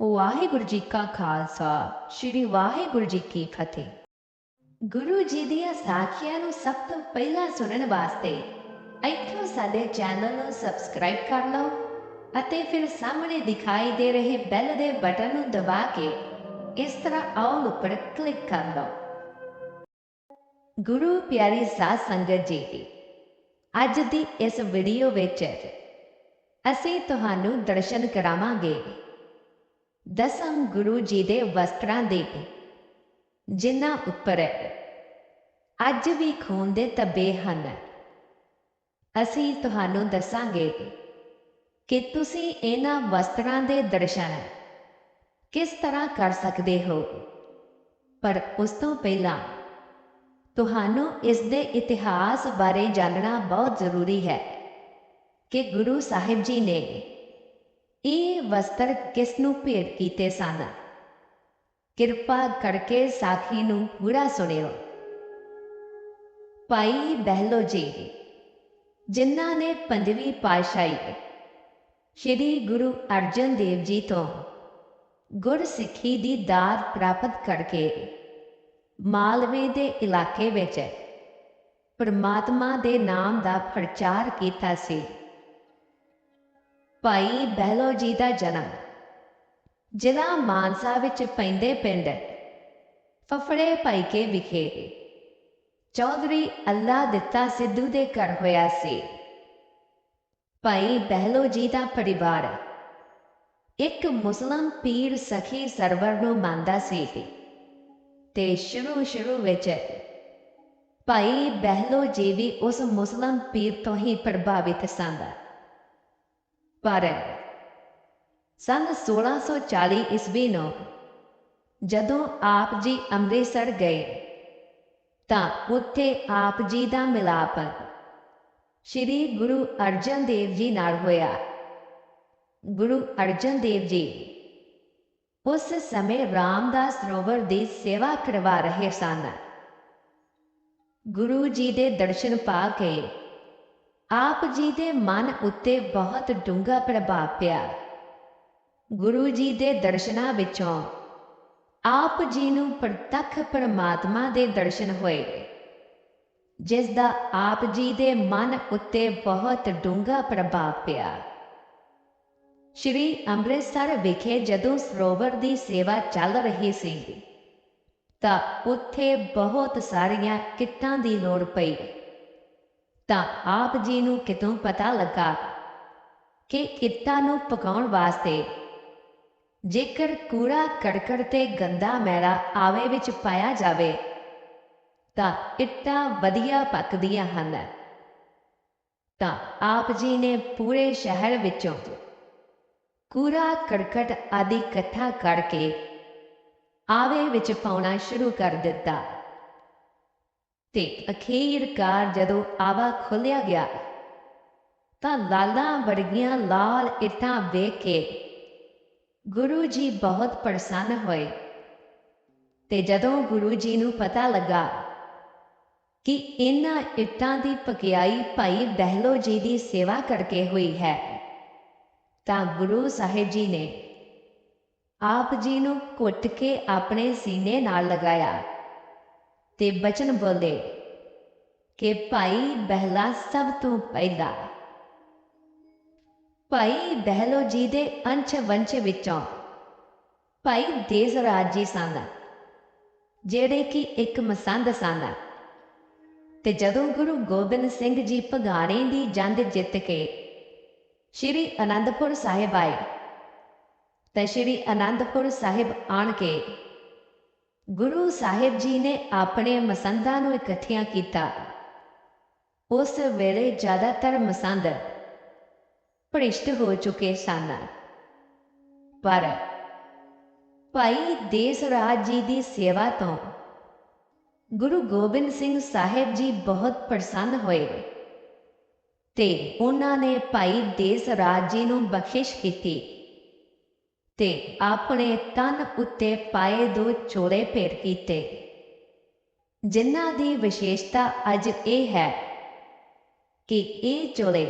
ਵਾਹਿਗੁਰੂ ਜੀ ਕਾ ਖਾਲਸਾ, ਸ੍ਰੀ ਵਾਹਿਗੁਰੂ ਜੀ ਕੀ ਫਤਿਹ। ਗੁਰੂ ਜੀ ਦੀਆਂ ਸਾਖੀਆਂ ਨੂੰ ਸਭ ਤੋਂ ਪਹਿਲਾਂ ਸੁਣਨ ਵਾਸਤੇ ਇੱਥੋਂ ਸਾਡੇ ਚੈਨਲ ਨੂੰ ਸਬਸਕ੍ਰਾਈਬ ਕਰ ਲਓ ਅਤੇ ਫਿਰ ਸਾਹਮਣੇ ਦਿਖਾਈ ਦੇ ਰਹੇ ਬੈਲ ਦੇ ਬਟਨ ਨੂੰ ਦਬਾ ਕੇ ਇਸ ਤਰ੍ਹਾਂ ਆਲ ਉੱਪਰ ਕਲਿੱਕ ਕਰ ਲਓ। ਗੁਰੂ ਪਿਆਰੀ ਸਾਧ ਸੰਗਤ ਜੀ, ਅੱਜ ਦੀ ਇਸ ਵੀਡੀਓ ਵਿੱਚ ਅਸੀਂ ਤੁਹਾਨੂੰ ਦਰਸ਼ਨ ਕਰਾਵਾਂਗੇ। ਦਸਮ ਗੁਰੂ ਜੀ ਦੇ ਵਸਤਰਾਂ ਦੇ ਜਿਨ੍ਹਾਂ ਉੱਪਰ ਅੱਜ ਵੀ ਖੂਨ ਦੇ ਧੱਬੇ ਹਨ। ਅਸੀਂ ਤੁਹਾਨੂੰ ਦੱਸਾਂਗੇ ਕਿ ਤੁਸੀਂ ਇਹਨਾਂ ਵਸਤਰਾਂ ਦੇ ਦਰਸ਼ਨ ਕਿਸ ਤਰ੍ਹਾਂ ਕਰ ਸਕਦੇ ਹੋ। ਪਰ ਉਸ ਤੋਂ ਪਹਿਲਾਂ ਤੁਹਾਨੂੰ ਇਸ ਦੇ ਇਤਿਹਾਸ ਬਾਰੇ ਜਾਣਨਾ ਬਹੁਤ ਜ਼ਰੂਰੀ ਹੈ ਕਿ ਗੁਰੂ ਸਾਹਿਬ ਜੀ ਨੇ ਵਸਤਰ ਕਿਸ ਨੂੰ ਭੇਟ ਕੀਤੇ ਸਨ? ਕਿਰਪਾ ਕਰਕੇ ਸਾਖੀ ਨੂੰ ਪੂਰਾ ਸੁਣਿਓ। ਭਾਈ ਬਹਿਲੋ ਜੀ, ਜਿਨ੍ਹਾਂ ਨੇ ਪੰਜਵੀਂ ਪਾਤਸ਼ਾਹੀ ਸ੍ਰੀ ਗੁਰੂ ਅਰਜਨ ਦੇਵ ਜੀ ਤੋਂ ਗੁਰਸਿੱਖੀ ਦੀ ਦਾਤ ਪ੍ਰਾਪਤ ਕਰਕੇ ਮਾਲਵੇ ਦੇ ਇਲਾਕੇ ਵਿੱਚ ਪਰਮਾਤਮਾ ਦੇ ਨਾਮ ਦਾ ਪ੍ਰਚਾਰ ਕੀਤਾ ਸੀ। ਭਾਈ ਬਹਿਲੋ ਜੀ ਦਾ ਜਨਮ। ਜ਼ਿਲ੍ਹਾ ਮਾਨਸਾ ਵਿੱਚ ਪੈਂਦੇ ਪਿੰਡ ਫਫੜੇ ਭਾਈਕੇ ਵਿਖੇ। ਚੌਧਰੀ ਅੱਲਾ ਦਿੱਤਾ ਸਿੱਧੂ ਦੇ ਘਰ ਹੋਇਆ ਸੀ। ਭਾਈ ਬਹਿਲੋ ਜੀ ਦਾ ਪਰਿਵਾਰ ਇੱਕ ਮੁਸਲਮ ਪੀਰ ਸਖੀ ਸਰਵਰ ਨੂੰ ਮੰਨਦਾ ਸੀ ਤੇ ਸ਼ੁਰੂ ਸ਼ੁਰੂ ਵਿੱਚ ਭਾਈ ਬਹਿਲੋ ਜੀ ਵੀ ਉਸ ਮੁਸਲਮ ਪੀਰ ਤੋਂ ਹੀ ਪ੍ਰਭਾਵਿਤ ਸਨ। ਪਰ ਸੰਨ 1640 ਈਸਵੀ ਨੂੰ ਜਦੋਂ ਆਪ ਜੀ ਅੰਮ੍ਰਿਤਸਰ ਗਏ, ਤਾਂ ਉੱਥੇ ਆਪ ਜੀ ਦਾ ਮਿਲਾਪ ਸ੍ਰੀ ਗੁਰੂ ਅਰਜਨ ਦੇਵ ਜੀ ਨਾਲ ਹੋਇਆ। ਗੁਰੂ ਅਰਜਨ ਦੇਵ ਜੀ ਉਸ ਸਮੇਂ ਰਾਮਦਾਸ ਸਰੋਵਰ ਦੀ ਸੇਵਾ ਕਰਵਾ ਰਹੇ ਸਨ। ਗੁਰੂ ਜੀ ਦੇ ਦਰਸ਼ਨ ਪਾ ਕੇ ਆਪ ਜੀ ਦੇ ਮਨ ਉੱਤੇ ਬਹੁਤ ਡੂੰਘਾ ਪ੍ਰਭਾਵ ਪਿਆ। ਗੁਰੂ ਜੀ ਦੇ ਦਰਸ਼ਨਾਂ ਵਿੱਚੋਂ ਆਪ ਜੀ ਨੂੰ ਪ੍ਰਤੱਖ ਪਰਮਾਤਮਾ ਦੇ ਦਰਸ਼ਨ ਹੋਏ। ਜਿਸ ਦਾ ਆਪ ਜੀ ਦੇ ਮਨ ਉੱਤੇ ਬਹੁਤ ਡੂੰਘਾ ਪ੍ਰਭਾਵ ਪਿਆ। ਸ਼੍ਰੀ ਅੰਮ੍ਰਿਤਸਰ ਵਿਖੇ ਜਦੋਂ ਸਰੋਵਰ ਦੀ ਸੇਵਾ ਚੱਲ ਰਹੀ ਸੀ, ਤਾਂ ਉੱਥੇ ਬਹੁਤ ਸਾਰੀਆਂ ਕਿੱਟਾਂ ਦੀ ਲੋੜ ਪਈ। ਤਾਂ ਆਪ ਜੀ ਨੂੰ ਕਿਤੋਂ ਪਤਾ ਲੱਗਾ ਕਿ ਕਿੱਟਾਂ ਨੂੰ ਪਕਾਉਣ ਵਾਸਤੇ ਜੇਕਰ ਕੂੜਾ ਕੜਕੜ ਤੇ ਗੰਦਾ ਮੈਲਾ ਆਵੇ ਵਿੱਚ ਪਾਇਆ ਜਾਵੇ, ਤਾਂ ਇੱਟਾਂ ਵਧੀਆ ਪੱਕਦੀਆਂ ਹਨ। ਤਾਂ ਆਪ ਜੀ ਨੇ ਪੂਰੇ ਸ਼ਹਿਰ ਵਿੱਚੋਂ ਕੂੜਾ ਕੜਕੜ ਆਦਿ ਇਕੱਠਾ ਕਰਕੇ ਆਵੇ ਵਿੱਚ ਪਾਉਣਾ ਸ਼ੁਰੂ ਕਰ ਦਿੱਤਾ। ਤੇ ਅਖੀਰਕਾਰ ਜਦੋਂ ਆਵਾ ਖੋਲਿਆ ਗਿਆ, ਤਾਂ ਲਾਲਾਂ ਵਰਗੀਆਂ ਲਾਲ ਇੱਟਾਂ ਵੇਖ ਕੇ ਗੁਰੂ ਜੀ ਬਹੁਤ ਪ੍ਰਸੰਨ ਹੋਏ। ਤੇ ਜਦੋਂ ਗੁਰੂ ਜੀ ਨੂੰ ਪਤਾ ਲੱਗਾ ਕਿ ਇਹਨਾਂ ਇੱਟਾਂ ਦੀ ਪਕਿਆਈ ਭਾਈ ਬਹਿਲੋ ਜੀ ਦੀ ਸੇਵਾ ਕਰਕੇ ਹੋਈ ਹੈ, ਤਾਂ ਗੁਰੂ ਸਾਹਿਬ ਜੀ ਨੇ ਆਪ ਜੀ ਨੂੰ ਘੁੱਟ ਕੇ ਆਪਣੇ ਸੀਨੇ ਨਾਲ ਲਗਾਇਆ। ਤੇ ਬਚਨ ਬੋਲੇ ਕਿ ਭਾਈ ਬਹਿਲਾ ਸਭ ਤੋਂ ਪਹਿਲਾ। ਭਾਈ ਬਹਿਲੋ ਜੀ ਦੇ ਅੰਸ਼ ਵੰਸ਼ ਵਿੱਚੋਂ ਭਾਈ ਦੇਸਰਾਜ ਜੀ ਸਨ, ਜਿਹੜੇ ਕਿ ਇੱਕ ਮਸੰਦ ਸਨ। ਤੇ ਜਦੋਂ ਗੁਰੂ ਗੋਬਿੰਦ ਸਿੰਘ ਜੀ ਭਗਾਣੇ ਦੀ ਜੰਗ ਜਿੱਤ ਕੇ ਸ਼੍ਰੀ ਅਨੰਦਪੁਰ ਸਾਹਿਬ ਆਏ, ਤੇ ਸ਼੍ਰੀ ਅਨੰਦਪੁਰ ਸਾਹਿਬ ਆਣ ਕੇ ਗੁਰੂ ਸਾਹਿਬ ਜੀ ਨੇ ਆਪਣੇ ਮਸੰਦਾਂ ਨੂੰ ਇਕੱਠਿਆਂ ਕੀਤਾ। ਉਸ ਵੇਲੇ ਜ਼ਿਆਦਾਤਰ ਮਸੰਦ ਭ੍ਰਿਸ਼ਟ ਹੋ ਚੁੱਕੇ ਸਨ। ਪਰ ਭਾਈ ਦੇਸ ਰਾਜ ਜੀ ਦੀ ਸੇਵਾ ਤੋਂ ਗੁਰੂ ਗੋਬਿੰਦ ਸਿੰਘ ਸਾਹਿਬ ਜੀ ਬਹੁਤ ਪ੍ਰਸੰਨ ਹੋਏ ਤੇ ਉਹਨਾਂ ਨੇ ਭਾਈ ਦੇਸ ਰਾਜ ਜੀ ਨੂੰ ਬਖਸ਼ਿਸ਼ ਕੀਤੀ। ਤੇ ਆਪਣੇ ਤਨ ਉੱਤੇ ਪਾਏ ਦੋ ਚੋਲੇ ਭੇਟ ਕੀਤੇ। ਜਿਨ੍ਹਾਂ ਦੀ ਵਿਸ਼ੇਸ਼ਤਾ ਅੱਜ ਇਹ ਹੈ ਕਿ ਇਹ ਚੋਲੇ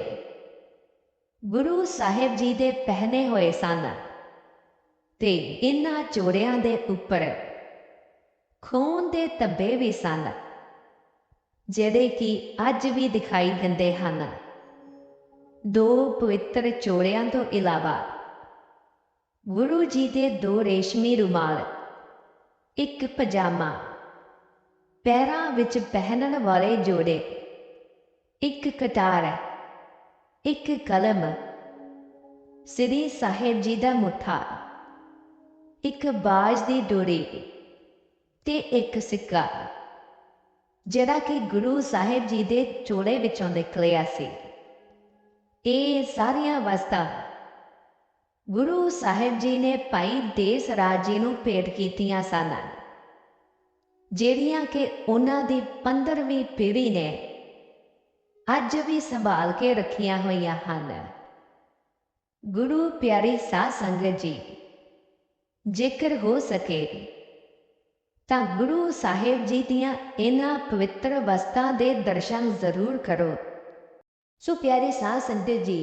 ਗੁਰੂ ਸਾਹਿਬ ਜੀ ਦੇ ਪਹਿਨੇ ਹੋਏ ਸਨ ਤੇ ਇਹਨਾਂ ਚੋੜਿਆਂ ਦੇ ਉੱਪਰ ਖੂਨ ਦੇ ਧੱਬੇ ਵੀ ਸਨ, ਜਿਹੜੇ ਕਿ ਅੱਜ ਵੀ ਦਿਖਾਈ ਦਿੰਦੇ ਹਨ। ਦੋ ਪਵਿੱਤਰ ਚੋੜਿਆਂ ਤੋਂ ਇਲਾਵਾ ਗੁਰੂ ਜੀ ਦੇ ਦੋ ਰੇਸ਼ਮੀ ਰੁਮਾਲ, ਇੱਕ ਪਜਾਮਾ, ਪੈਰਾਂ ਵਿੱਚ ਪਹਿਨਣ ਵਾਲੇ ਜੋੜੇ, ਇੱਕ ਕਟਾਰ, ਇੱਕ ਕਲਮ, ਸ੍ਰੀ ਸਾਹਿਬ ਜੀ ਦਾ ਮੁੱਠਾ, ਇੱਕ ਬਾਜ ਦੀ ਡੋਰੀ ਤੇ ਇੱਕ ਸਿੱਕਾ, ਜਿਹੜਾ ਕਿ ਗੁਰੂ ਸਾਹਿਬ ਜੀ ਦੇ ਚੋੜੇ ਵਿੱਚੋਂ ਨਿਕਲਿਆ ਸੀ। ਇਹ ਸਾਰੀਆਂ ਵਸਤਾਂ ਗੁਰੂ ਸਾਹਿਬ ਜੀ ਨੇ ਭਾਈ ਦੇਸ ਰਾਜ ਜੀ ਨੂੰ ਭੇਟ ਕੀਤੀਆਂ ਸਨ। ਜਿਹੜੀਆਂ ਕਿ ਉਹਨਾਂ ਦੀ 15ਵੀਂ ਪੀੜ੍ਹੀ ਨੇ ਅੱਜ ਵੀ ਸੰਭਾਲ ਕੇ ਰੱਖੀਆਂ ਹੋਈਆਂ ਹਨ। ਗੁਰੂ ਪਿਆਰੀ ਸਾਧ ਸੰਗਤ ਜੀ, ਜੇਕਰ ਹੋ ਸਕੇ ਤਾਂ ਗੁਰੂ ਸਾਹਿਬ ਜੀ ਦੀਆਂ ਇਹਨਾਂ ਪਵਿੱਤਰ ਵਸਤਾਂ ਦੇ ਦਰਸ਼ਨ ਜ਼ਰੂਰ ਕਰੋ। ਸੋ ਪਿਆਰੇ ਸਾਧ ਸੰਗਤ ਜੀ